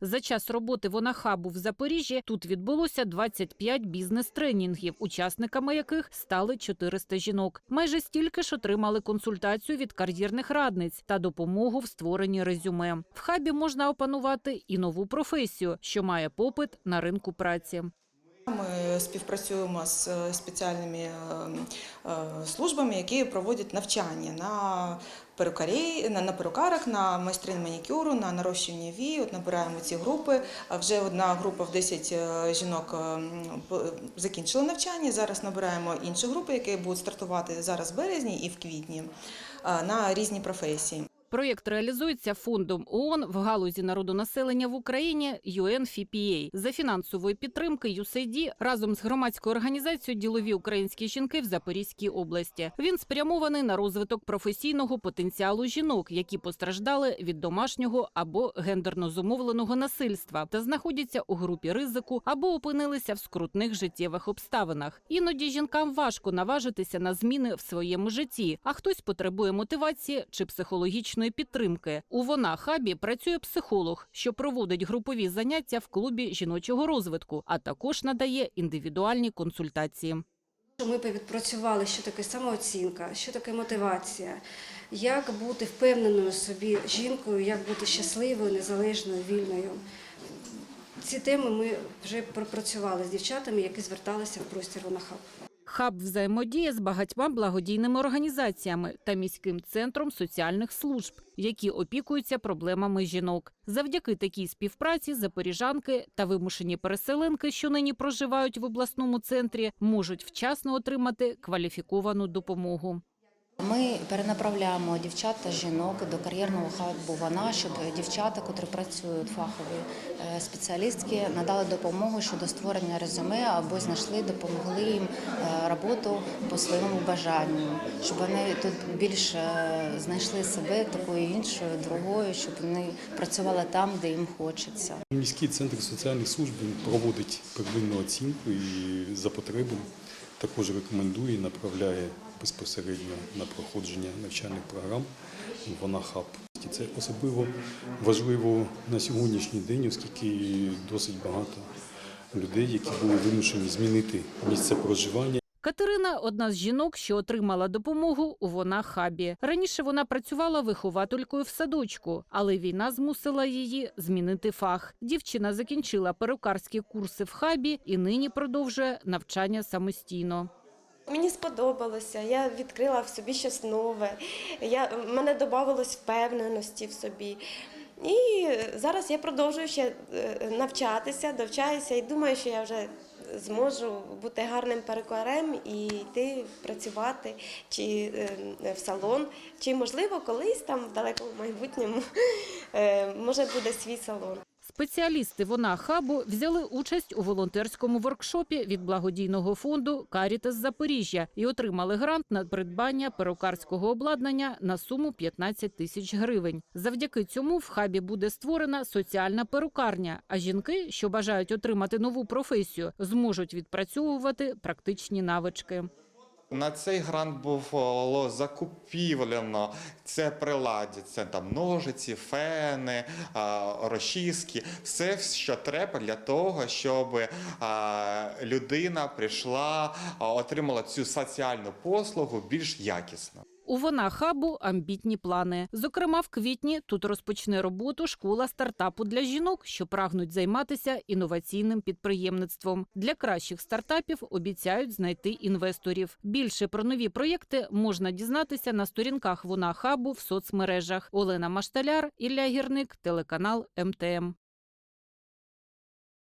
За час роботи Вонахабу в Запоріжжі тут відбулося 25 бізнес-тренінгів, учасниками яких стали 400 жінок. Майже стільки ж отримали консультацію від кар'єрних радниць та допомогу в створенні резюме. В хабі можна опанувати і нову професію, що має попит на ринку праці. Ми співпрацюємо з е, спеціальними е, е, службами, які проводять навчання на перукарі, на, перукарах, на майстрин манікюру, на нарощування вій. От набираємо ці групи. Вже одна група в 10 е, жінок закінчила навчання. Зараз набираємо інші групи, які будуть стартувати зараз в березні і в квітні на різні професії. Проєкт реалізується фондом ООН в галузі народонаселення в Україні UNFPA. За фінансової підтримки USAID разом з громадською організацією Ділові українські жінки в Запорізькій області. Він спрямований на розвиток професійного потенціалу жінок, які постраждали від домашнього або гендерно зумовленого насильства та знаходяться у групі ризику або опинилися в скрутних життєвих обставинах. Іноді жінкам важко наважитися на зміни в своєму житті, а хтось потребує мотивації чи психологічної підтримки. У вона хабі працює психолог, що проводить групові заняття в клубі жіночого розвитку, а також надає індивідуальні консультації. Ми відпрацювали, що таке самооцінка, що таке мотивація, як бути впевненою собі жінкою, як бути щасливою, незалежною, вільною. Ці теми ми вже пропрацювали з дівчатами, які зверталися в простір Вонахаб. Хаб взаємодіє з багатьма благодійними організаціями та міським центром соціальних служб, які опікуються проблемами жінок. Завдяки такій співпраці запоріжанки та вимушені переселенки, що нині проживають в обласному центрі, можуть вчасно отримати кваліфіковану допомогу. Ми перенаправляємо дівчат та жінок до кар'єрного хабу «Вона», щоб дівчата, котрі працюють фахові е, спеціалістки, надали допомогу щодо створення резюме або знайшли, допомогли їм е, роботу по своєму бажанню, щоб вони тут більш е, знайшли себе такою іншою, другою, щоб вони працювали там, де їм хочеться. Міський центр соціальних служб проводить первинну оцінку і за потреби також рекомендує направляє безпосередньо на проходження навчальних програм. Вона хаб. Це особливо важливо на сьогоднішній день, оскільки досить багато людей, які були вимушені змінити місце проживання. Катерина одна з жінок, що отримала допомогу у вона хабі. Раніше вона працювала вихователькою в садочку, але війна змусила її змінити фах. Дівчина закінчила перукарські курси в хабі і нині продовжує навчання самостійно. Мені сподобалося, я відкрила в собі щось нове, я, мене додавалось впевненості в собі. І зараз я продовжую ще е, навчатися, довчаюся і думаю, що я вже зможу бути гарним перукарем і йти працювати чи е, в салон, чи можливо колись там в далекому майбутньому е, може буде свій салон. Спеціалісти вона хабу взяли участь у волонтерському воркшопі від благодійного фонду Карітас Запоріжжя і отримали грант на придбання перукарського обладнання на суму 15 тисяч гривень. Завдяки цьому в хабі буде створена соціальна перукарня. А жінки, що бажають отримати нову професію, зможуть відпрацьовувати практичні навички. На цей грант було закупівлено це приладдя, це там ножиці, фени, розчіски, все, що треба для того, щоб людина прийшла, отримала цю соціальну послугу більш якісно. У вона хабу амбітні плани. Зокрема, в квітні тут розпочне роботу школа стартапу для жінок, що прагнуть займатися інноваційним підприємництвом. Для кращих стартапів обіцяють знайти інвесторів. Більше про нові проєкти можна дізнатися на сторінках вона хабу в соцмережах. Олена Машталяр, Ілля Гірник, телеканал МТМ.